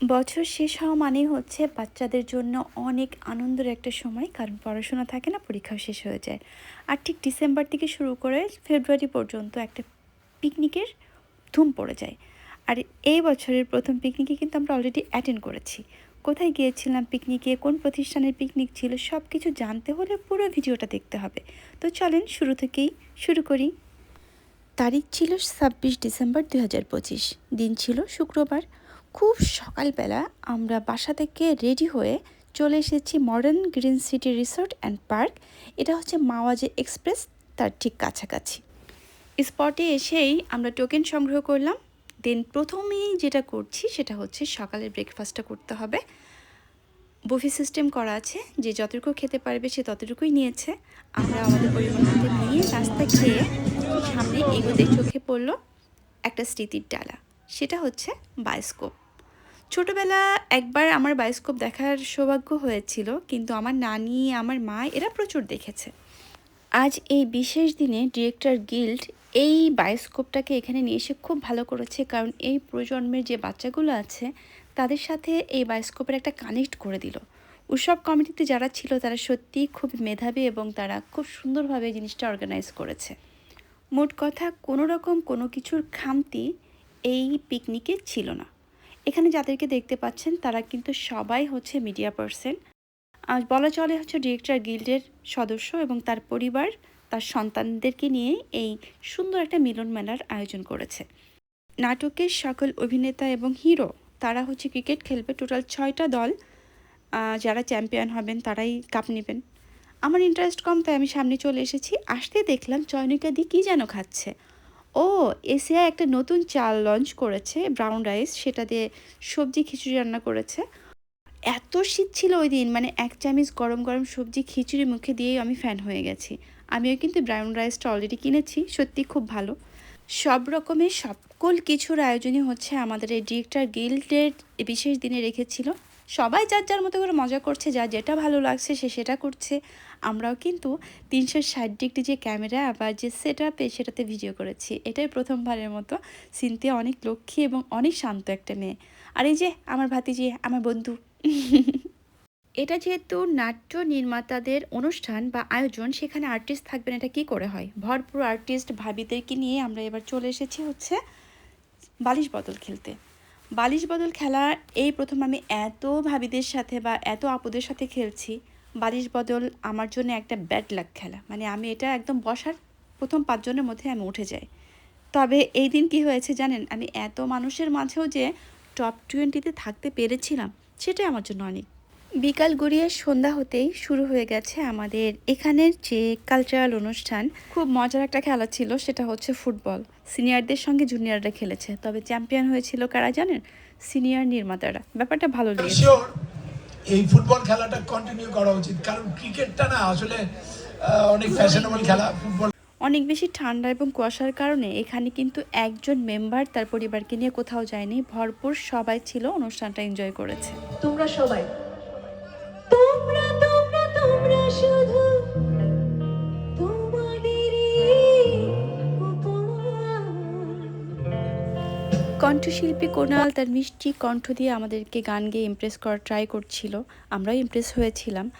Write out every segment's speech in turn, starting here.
বছর শেষ হওয়া মানেই হচ্ছে বাচ্চাদের জন্য অনেক আনন্দের একটা সময়, কারণ পড়াশোনা থাকে না, পরীক্ষাও শেষ হয়ে যায়। আর ঠিক ডিসেম্বর থেকে শুরু করে ফেব্রুয়ারি পর্যন্ত একটা পিকনিকের ধুম পড়ে যায়। আর এই বছরের প্রথম পিকনিকে কিন্তু আমরা অলরেডি অ্যাটেন্ড করেছি। কোথায় গিয়েছিলাম পিকনিকে, কোন প্রতিষ্ঠানের পিকনিক ছিল সব কিছু জানতে হলে পুরো ভিডিওটা দেখতে হবে। তো চলেন শুরু থেকেই শুরু করি। তারিখ ছিল ছাব্বিশ ডিসেম্বর দু হাজার পঁচিশ। দিন ছিল শুক্রবার। খুব সকালবেলা আমরা বাসা থেকে রেডি হয়ে চলে এসেছি modern green city resort and park. এটা হচ্ছে মাওয়াজে এক্সপ্রেস, তার ঠিক কাছাকাছি। স্পটে এসেই আমরা টোকেন সংগ্রহ করলাম। দেন প্রথমেই যেটা করছি সেটা হচ্ছে সকালের ব্রেকফাস্টটা করতে হবে। বুফি সিস্টেম করা আছে, যে যতটুকু খেতে পারবে সে ততটুকুই নিয়েছে। আমরা আমাদের পরিমাণ নিয়ে রাস্তা খেয়ে সামনে এগোতে চোখে পড়ল একটা স্মৃতির ডালা। সেটা হচ্ছে বায়োস্কোপ ছোটবেলা একবার আমার বায়োস্কোপ দেখার সৌভাগ্য হয়েছিল, কিন্তু আমার নানি, আমার মা এরা প্রচুর দেখেছে। আজ এই বিশেষ দিনে ডিরেক্টর গিল্ড এই বায়োস্কোপটাকে এখানে নিয়ে এসে খুব ভালো করেছে, কারণ এই প্রজন্মের যে বাচ্চাগুলো আছে, তাদের সাথে এই বায়োস্কোপের একটা কানেক্ট করে দিল। উৎসব কমিটিতে যারা ছিল, তারা সত্যিই খুব মেধাবী এবং তারা খুব সুন্দরভাবে জিনিসটা অর্গানাইজ করেছে। মোট কথা, কোনো রকম কোনো কিছুর খামতি এই পিকনিকে ছিল না। এখানে যাদেরকে দেখতে পাচ্ছেন, তারা কিন্তু সবাই হচ্ছে মিডিয়া পার্সন বলা চলে হচ্ছে ডিরেক্টর গিল্ডের সদস্য এবং তার পরিবার তার সন্তানদেরকে নিয়ে এই সুন্দর একটা মিলন মেলার আয়োজন করেছে। নাটকের সকল অভিনেতা এবং হিরো তারা হচ্ছে ক্রিকেট খেলবে। টোটাল ছয়টা দল যারা চ্যাম্পিয়ন হবেন তারাই কাপ নেবেন। আমার ইন্টারেস্ট কম, তাই আমি সামনে চলে এসেছি। আসতে দেখলাম চয়নিকা দি কী যেন খাচ্ছে। ও এসিয়া একটা নতুন চাল লঞ্চ করেছে ব্রাউন রাইস সেটা দিয়ে সবজি খিচুড়ি রান্না করেছে। এত শীত ছিল ওই দিন মানে এক চামচ গরম গরম সবজি খিচুড়ি মুখে দিয়েই আমি ফ্যান হয়ে গেছি। আমিও কিন্তু ব্রাউন রাইসটা অলরেডি কিনেছি, সত্যি খুব ভালো। সব রকমের সকল কিছুর আয়োজনই হচ্ছে আমাদের এই ডিরেক্টর গিল্ডের বিশেষ দিনে রেখেছিল। সবাই যার যার মতো করে মজা করছে, যা যেটা ভালো লাগছে সে সেটা করছে। আমরাও কিন্তু তিনশো ষাট ডিগ্রি যে ক্যামেরা আবার যে সেট আপে সেটাতে ভিডিও করেছি। এটাই প্রথমবারের মতো সিনতে অনেক লক্ষ্মী এবং অনেক শান্ত একটা মেয়ে। আর এই যে আমার ভাতিজি, আমার বন্ধু। এটা যেহেতু নাট্য নির্মাতাদের অনুষ্ঠান বা আয়োজন, সেখানে আর্টিস্ট থাকবেন, এটা কি করে হয়? ভরপুর আর্টিস্ট ভাবিদেরকে নিয়ে আমরা এবার চলে এসেছি হচ্ছে বালিশ বদল খেলতে। বালিশ বদল খেলা এই প্রথম আমি এত ভাবিদের সাথে বা এত আপুদের সাথে খেলছি। বালিশ বদল আমার জন্য একটা ব্যাড লাক খেলা। মানে আমি এটা একদম বসার প্রথম পাঁচজনের মধ্যে আমি উঠে যাই। তবে এই দিন কি হয়েছে জানেন? আমি এত মানুষের মাঝেও যে টপ টোয়েন্টিতে থাকতে পেরেছিলাম, সেটাই আমার জন্য অনেক বিকাল গড়িয়ে সন্ধ্যা হতেই শুরু হয়ে গেছে আমাদের এখানের যে কালচারাল অনুষ্ঠান। খুব মজার একটা খেলা ছিল সেটা হচ্ছে ফুটবল। সিনিয়রদের সঙ্গে জুনিয়ররা খেলেছে তবে চ্যাম্পিয়ন হয়েছিল কারা জানেন? সিনিয়র নির্মাতারা। ব্যাপারটা ভালো লেগেছে। এই ফুটবল খেলাটা কন্টিনিউ করা উচিত কারণ ক্রিকেটটা না আসলে অনেক ফ্যাশনেবল খেলা ফুটবল। অনেক বেশি ঠান্ডা এবং কুয়াশার কারণে এখানে কিন্তু একজন মেম্বার তার পরিবারকে নিয়ে কোথাও যায়নি ভরপুর সবাই ছিল অনুষ্ঠানটা এনজয় করেছে। তোমরা সবাই কণ্ঠশিল্পী কোনাল তার মিষ্টি কণ্ঠ দিয়ে আমাদেরকে গান গেয়ে ইমপ্রেস করার ট্রাই করছিল। আমরাও ইমপ্রেস হয়েছিলাম।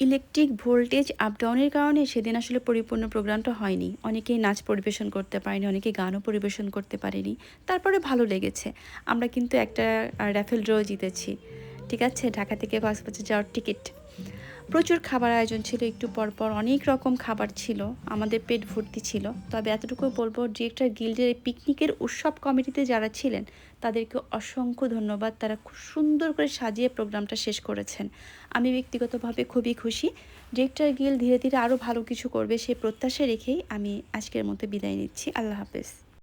ইলেকট্রিক ভোল্টেজ আপ ডাউনের কারণে সেদিন আসলে পরিপূর্ণ প্রোগ্রামটা হয়নি। অনেকেই নাচ পরিবেশন করতে পারেনি, অনেকে গানও পরিবেশন করতে পারেনি। তারপরে ভালো লেগেছে। আমরা কিন্তু একটা র্যাফেল ড্র জিতেছি। ঠিক আছে, ঢাকা থেকে কক্সবাজার যাওয়ার টিকিট। প্রচুর খাবার আয়োজন ছিল, একটু পরপর অনেক রকম খাবার ছিল, আমাদের পেট ভর্তি ছিল। তবে এতটুকু বলব, ডিরেক্টর গিল্ডের পিকনিকের উৎসব কমিটিতে যারা ছিলেন, তাদেরকে অসংখ্য ধন্যবাদ। তারা খুব সুন্দর করে সাজিয়ে প্রোগ্রামটা শেষ করেছেন। আমি ব্যক্তিগতভাবে খুবই খুশি। ডিরেক্টর গিল্ড ধীরে ধীরে আরও ভালো কিছু করবে সেই প্রত্যাশা রেখেই আমি আজকের মতো বিদায় নিচ্ছি। আল্লাহ হাফেজ।